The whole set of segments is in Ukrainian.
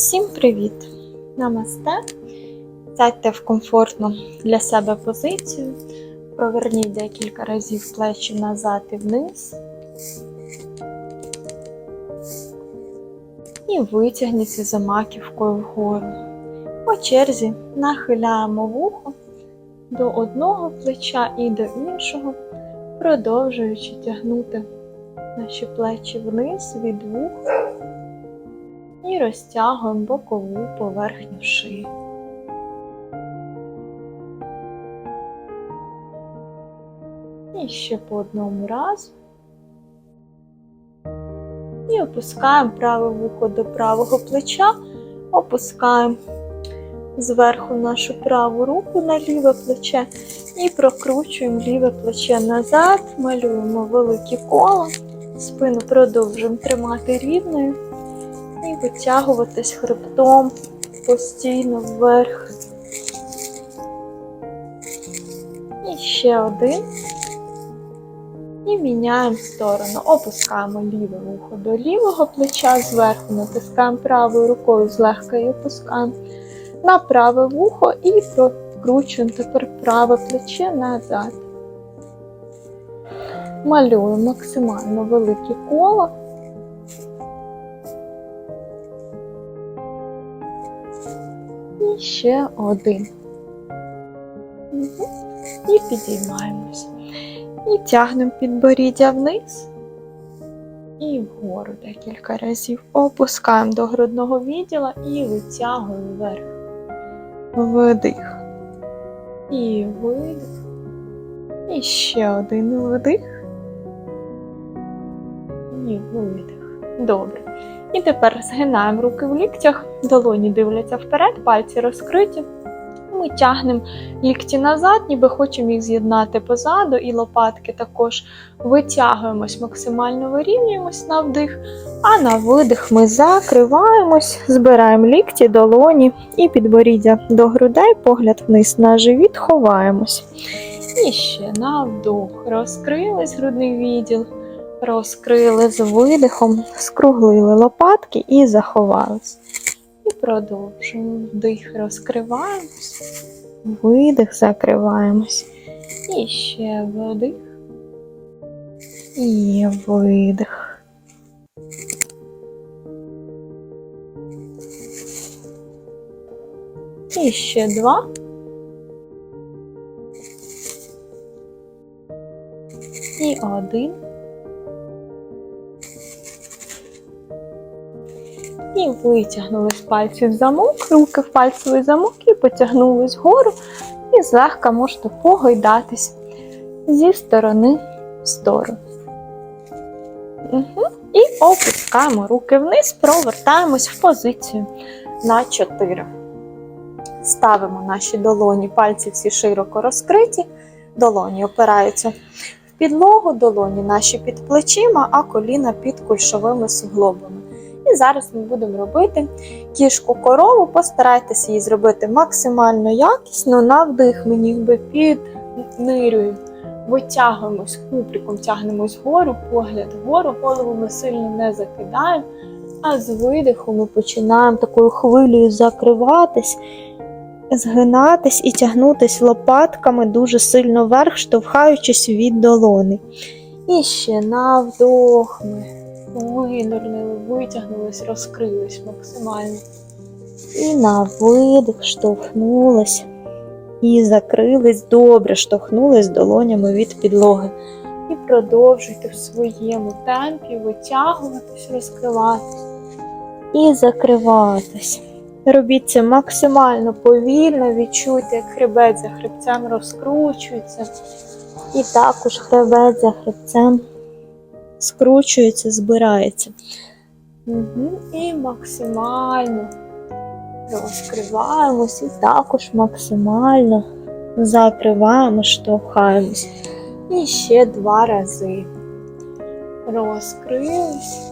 Всім привіт! Намасте! Сядьте в комфортну для себе позицію. Проверніть декілька разів плечі назад і вниз. І витягніться за маківкою вгору. По черзі нахиляємо вухо до одного плеча і до іншого, продовжуючи тягнути наші плечі вниз від вух і розтягуємо бокову поверхню шиї. І ще по одному разу. І опускаємо праве вухо до правого плеча, опускаємо зверху нашу праву руку на ліве плече. І прокручуємо ліве плече назад, малюємо велике коло, спину продовжуємо тримати рівною витягуватись хребтом постійно вверх. І ще один. І міняємо сторону. Опускаємо ліве вухо до лівого плеча, зверху натискаємо правою рукою, злегка і опускаємо на праве вухо і прокручуємо тепер праве плече назад. Малюємо максимально велике коло. Ще один. І підіймаємось. І тягнемо підборіддя вниз і вгору декілька разів. Опускаємо до грудного відділа і витягуємо вверх. Вдих. І видих. І ще один вдих. І видих. Добре. І тепер згинаємо руки в ліктях, долоні дивляться вперед, пальці розкриті. Ми тягнемо лікті назад, ніби хочемо їх з'єднати позаду, і лопатки також витягуємось, максимально вирівнюємось на вдих, а на видих ми закриваємось, збираємо лікті, долоні і підборіддя до грудей, погляд вниз на живіт, ховаємось. І ще на вдох. Розкрились грудний відділ, розкрили з видихом, скруглили лопатки і заховались. І продовжуємо. Вдих, розкриваємось, видих, закриваємось. І ще вдих. І видих. І ще два. І один. І витягнули з пальців замок, руки в пальцевий замок і потягнулись вгору. І злегка можете погойдатись зі сторони в сторону. Угу. І опускаємо руки вниз, провертаємось в позицію на 4. Ставимо наші долоні, пальці всі широко розкриті, долоні опираються в підлогу, долоні наші під плечима, а коліна під кульшовими суглобами. І зараз ми будемо робити кішку корову. Постарайтеся її зробити максимально якісно. На вдих ми ніби піднирюємо, витягуємось куприком, тягнемось вгору, погляд вгору, голову ми сильно не закидаємо. А з видиху ми починаємо такою хвилею закриватись, згинатись і тягнутись лопатками дуже сильно вверх, штовхаючись від долони. І ще на вдох ми винирнули, витягнулись, розкрились максимально. І на видих штовхнулись і закрились добре, штовхнулись долонями від підлоги. І продовжуйте в своєму темпі витягуватись, розкриватись і закриватись. Робіть це максимально повільно, відчуйте, як хребет за хребцем розкручується. І також хребет за хребцем скручується, збирається. Угу. І максимально розкриваємось, і також максимально закриваємо, штовхаємось. І ще два рази. Розкрились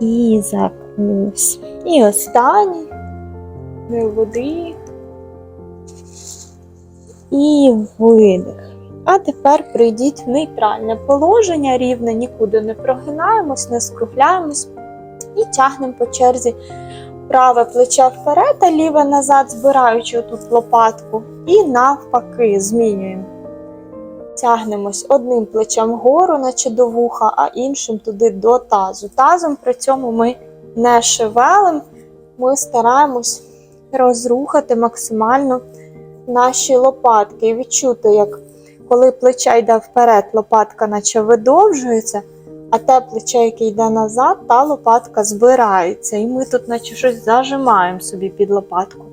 і закрились. І останній вдих і видих. А тепер прийдіть в нейтральне положення, рівне, нікуди не прогинаємось, не скругляємось. І тягнемо по черзі праве плече вперед, а ліве назад, збираючи тут лопатку. І навпаки, змінюємо. Тягнемось одним плечем вгору, наче до вуха, а іншим туди до тазу. Тазом при цьому ми не шевелим, ми стараємось розрухати максимально наші лопатки і відчути, як коли плече йде вперед, лопатка наче видовжується, а те плече, яке йде назад, та лопатка збирається. І ми тут наче щось зажимаємо собі під лопатку.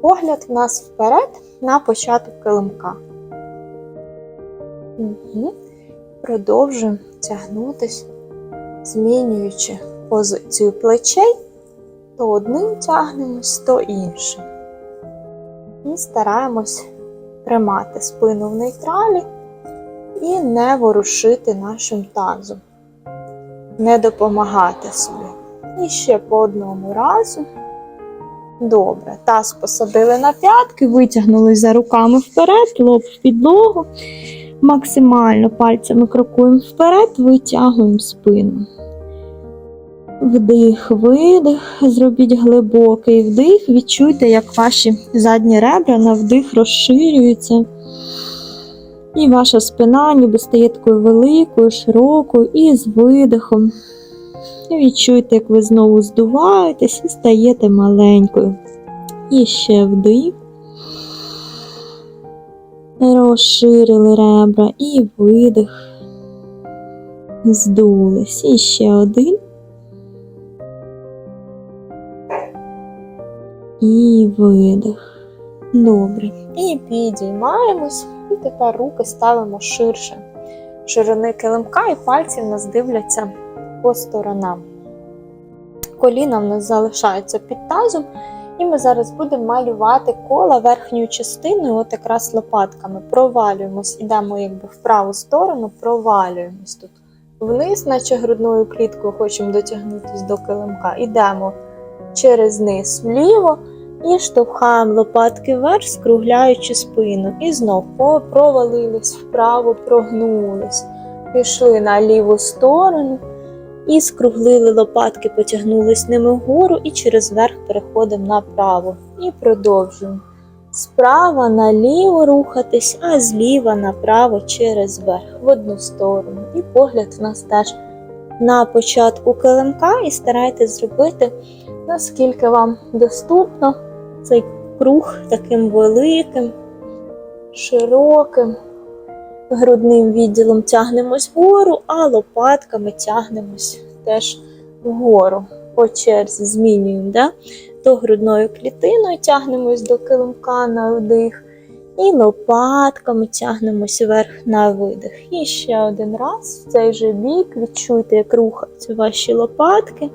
Погляд в нас вперед на початок килимка. Угу. Продовжуємо тягнутись, змінюючи позицію плечей, то одним тягнемось, то іншим. І стараємось тримати спину в нейтралі і не ворушити нашим тазом, не допомагати собі. І ще по одному разу. Добре, таз посадили на п'ятки, витягнули за руками вперед, лоб в підлогу. Максимально пальцями крокуємо вперед, витягуємо спину. Вдих, видих, зробіть глибокий вдих. Відчуйте, як ваші задні ребра на вдих розширюються. І ваша спина ніби стає такою великою, широкою, і з видихом. Відчуйте, як ви знову здуваєтесь і стаєте маленькою. І ще вдих. Розширили ребра і видих. Здулись. І ще один. І видих. Добре. І підіймаємось. І тепер руки ставимо ширше. Ширини килимка і пальці в нас дивляться по сторонам. Коліна в нас залишаються під тазом. І ми зараз будемо малювати кола верхньою частиною, от якраз лопатками. Провалюємось, ідемо якби в праву сторону, провалюємось тут вниз, наче грудною кліткою хочемо дотягнутися до килимка. Ідемо через низ вліво і штовхаємо лопатки вверх, скругляючи спину. І знов по- провалились вправо, прогнулись, пішли на ліву сторону. І скруглили лопатки, потягнулись ними вгору і через верх переходимо направо. І продовжуємо. Справа наліво рухатись, а зліва направо через верх в одну сторону. І погляд у нас теж на початку килимка, і старайтесь зробити, наскільки вам доступно цей круг таким великим, широким. Грудним відділом тягнемось вгору, а лопатками тягнемось теж вгору. По черзі змінюємо да? до грудною клітиною тягнемось до килимка на вдих, і лопатками тягнемось вверх на видих. І ще один раз в цей же бік відчуйте, як рухаються ваші лопатки.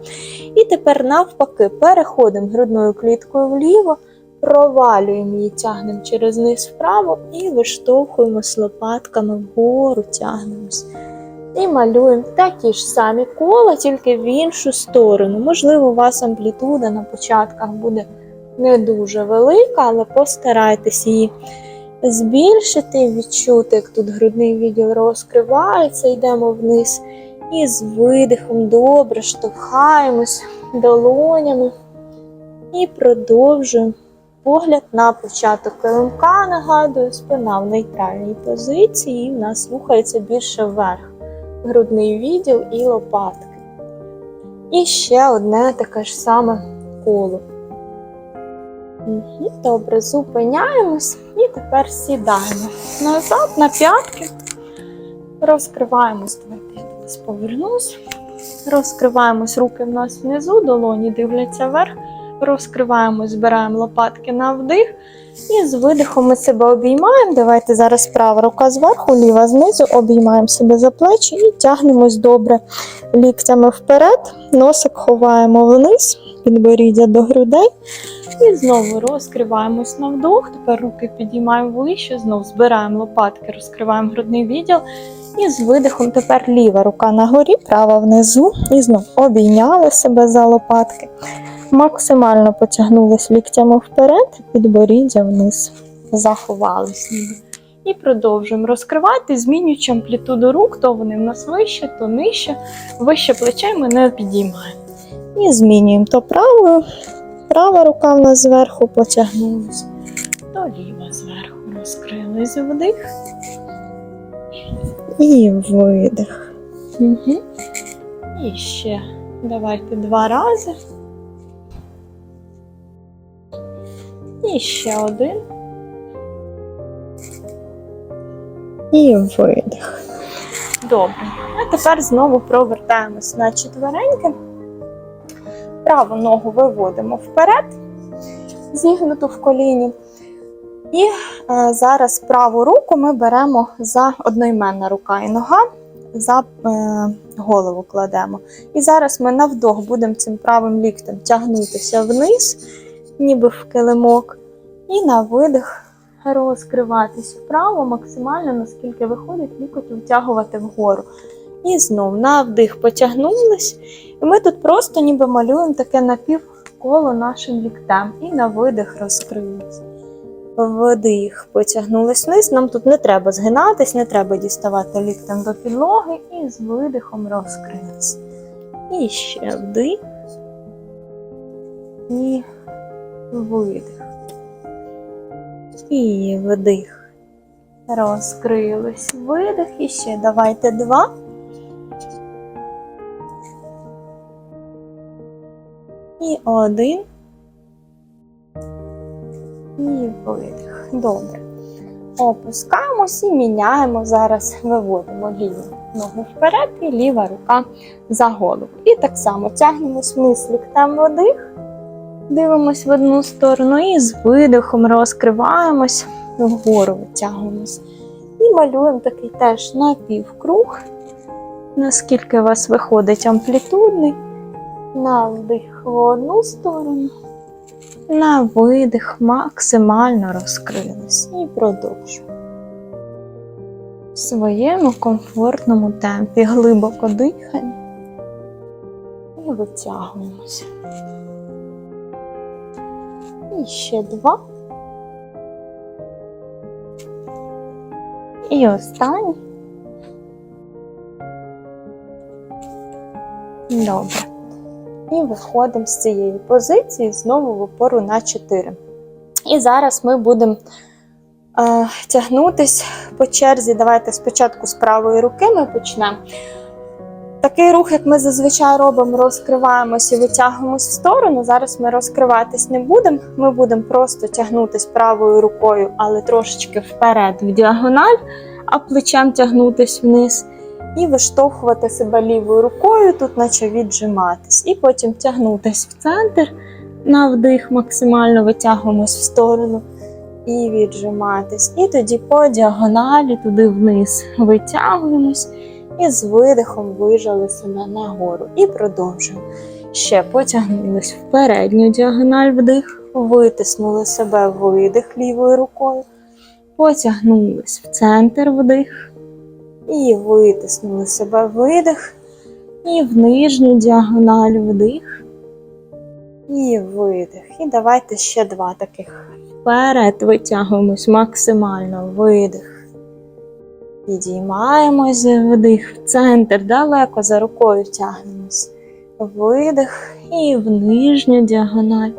І тепер навпаки переходимо грудною кліткою вліво провалюємо її, тягнемо через низ вправо і виштовхуємось лопатками вгору, тягнемось. І малюємо такі ж самі кола, тільки в іншу сторону. Можливо, у вас амплітуда на початках буде не дуже велика, але постарайтесь її збільшити, відчути, як тут грудний відділ розкривається, йдемо вниз. І з видихом добре штовхаємось долонями і продовжуємо. Погляд на початок килимка, нагадую, спина в нейтральній позиції, і в нас рухається більше вверх. Грудний відділ і лопатки. І ще одне таке ж саме коло. Добре, зупиняємось і тепер сідаємо назад на п'ятки. Розкриваємось. Давайте повернусь. Розкриваємось руки в нас внизу, долоні дивляться вверх. Розкриваємо, збираємо лопатки на вдих. І з видихом ми себе обіймаємо. Давайте зараз права рука зверху, ліва знизу, обіймаємо себе за плечі і тягнемось добре ліктями вперед. Носик ховаємо вниз, підборіддя до грудей. І знову розкриваємось на вдох. Тепер руки підіймаємо вище, знову збираємо лопатки, розкриваємо грудний відділ. І з видихом тепер ліва рука на горі, права внизу. І знов обійняли себе за лопатки. Максимально потягнулись ліктями вперед, підборіддя вниз. Заховались. І продовжуємо розкривати, змінюючи амплітуду рук, то вони в нас вище, то нижче. Вище плечей ми не підіймаємо. І змінюємо то правою. Права рука в нас зверху потягнулась, то ліва зверху розкрилась вдих. І видих. Угу. І ще давайте два рази. І ще один. І видих. Добре. А тепер знову провертаємось на четвереньки. Праву ногу виводимо вперед, зігнуту в коліні. І е, зараз праву руку ми беремо за одноіменна рука і нога, за е, голову кладемо. І зараз ми навдох будемо цим правим ліктем тягнутися вниз, ніби в килимок, і на видих розкриватись вправо максимально, наскільки виходить, лікоть витягувати вгору. І знов на потягнулись. І ми тут просто ніби малюємо таке напівколо нашим ліктем. І на видих розкрились. Вдих, потягнулись вниз. Нам тут не треба згинатись, не треба діставати ліктем до підлоги. І з видихом розкрились. І ще вдих. І видих. І вдих. Розкрились. Видих. І ще давайте два. І один. І видих. Добре. Опускаємось і міняємо. Зараз виводимо ліву ногу вперед і ліва рука за голову. І так само тягнемось вниз ліктем вдих. Дивимось в одну сторону і з видихом розкриваємось, вгору витягуємось. І малюємо такий теж напівкруг, наскільки у вас виходить амплітудний. На вдих в одну сторону, на видих максимально розкрились. І продовжуємо. В своєму комфортному темпі глибоко дихаємо і витягуємося. І ще два. І останній. Добре. І виходимо з цієї позиції знову в опору на 4. І зараз ми будемо е, тягнутись по черзі. Давайте спочатку з правої руки ми почнемо. Такий рух, як ми зазвичай робимо, розкриваємося і витягуємось в сторону. Зараз ми розкриватись не будемо. Ми будемо просто тягнутись правою рукою, але трошечки вперед в діагональ, а плечем тягнутись вниз. І виштовхувати себе лівою рукою, тут наче віджиматись. І потім тягнутись в центр, на вдих максимально витягуємось в сторону і віджиматись. І тоді по діагоналі туди вниз витягуємось і з видихом вижали себе нагору. І продовжуємо. Ще потягнулись в передню діагональ вдих, витиснули себе видих лівою рукою, потягнулись в центр вдих. І витиснули себе видих. І в нижню діагональ вдих. І видих. І давайте ще два таких. Вперед витягуємось максимально видих. Підіймаємось вдих в центр, далеко за рукою тягнемось. Видих і в нижню діагональ.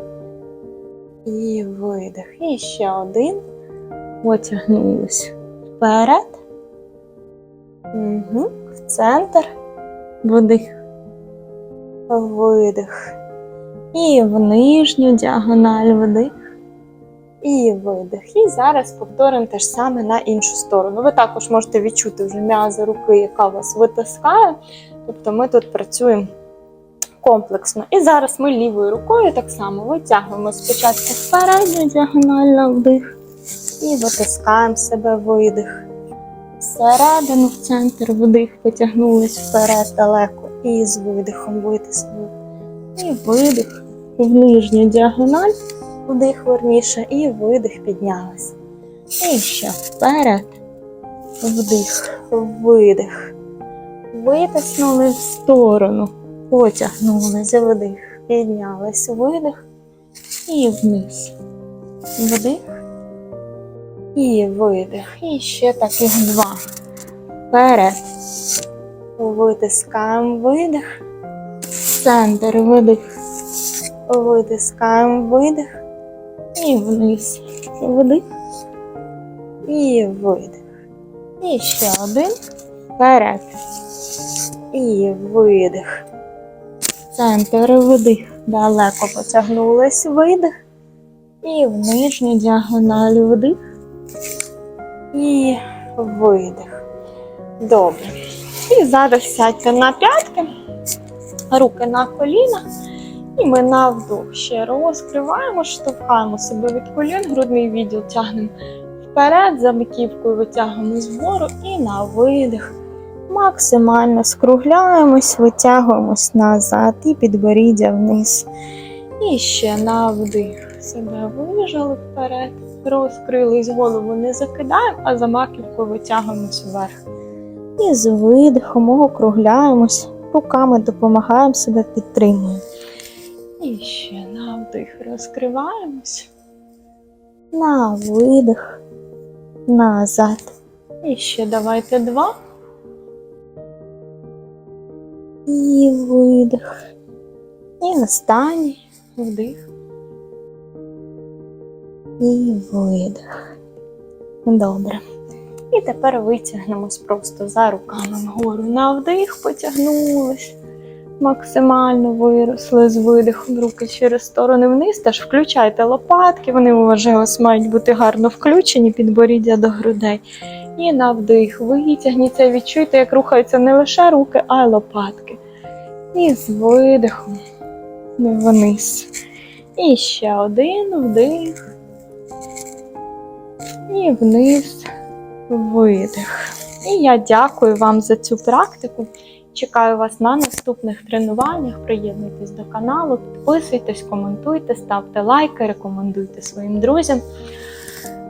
І видих. І ще один. Потягнулись вперед. Угу. В центр. Вдих. Видих. І в нижню діагональ вдих. І видих. І зараз повторимо те ж саме на іншу сторону. Ви також можете відчути вже м'язи руки, яка вас витискає. Тобто ми тут працюємо комплексно. І зараз ми лівою рукою так само витягуємо спочатку в передню діагонально вдих. І витискаємо себе видих. Всередину в центр вдих, потягнулись вперед далеко. І з видихом витиснули. І видих в нижню діагональ, вдих верніше, і видих піднялись. І ще вперед. Вдих, видих. Витиснули в сторону. Потягнулися вдих. Піднялись, видих. І вниз. Вдих. І видих. І ще таких два. Вперед. Витискаємо видих. центр, видих. Витискаємо видих. І вниз. Вдих. І видих. І ще один. Вперед. І видих. Центр вдих. Далеко потягнулись видих. І в нижню діагональ вдих. І видих. Добре. І зараз сядьте на п'ятки, руки на коліна. І ми навдох ще розкриваємо, штовхаємо себе від колін, грудний відділ тягнемо вперед, за маківкою витягуємо згору і на видих. Максимально скругляємось, витягуємось назад і підборіддя вниз. І ще на вдих. Себе вижали вперед, розкрились, голову не закидаємо, а за маківкою витягуємось вверх. І з видихом округляємось, руками допомагаємо себе підтримуємо. І ще на вдих розкриваємось. На видих. Назад. І ще давайте два. І видих. І останній вдих. І видих. Добре. І тепер витягнемось просто за руками вгору. На вдих потягнулись. Максимально виросли з видихом руки через сторони вниз. Теж включайте лопатки, вони у вас мають бути гарно включені, підборіддя до грудей. І на вдих витягніться, відчуйте, як рухаються не лише руки, а й лопатки. І з видихом вниз. І ще один вдих. І вниз видих. І я дякую вам за цю практику. Чекаю вас на наступних тренуваннях. Приєднуйтесь до каналу, підписуйтесь, коментуйте, ставте лайки, рекомендуйте своїм друзям.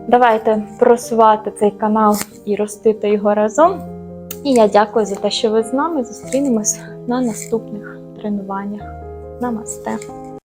Давайте просувати цей канал і ростити його разом. І я дякую за те, що ви з нами зустрінемось на наступних тренуваннях. Намасте!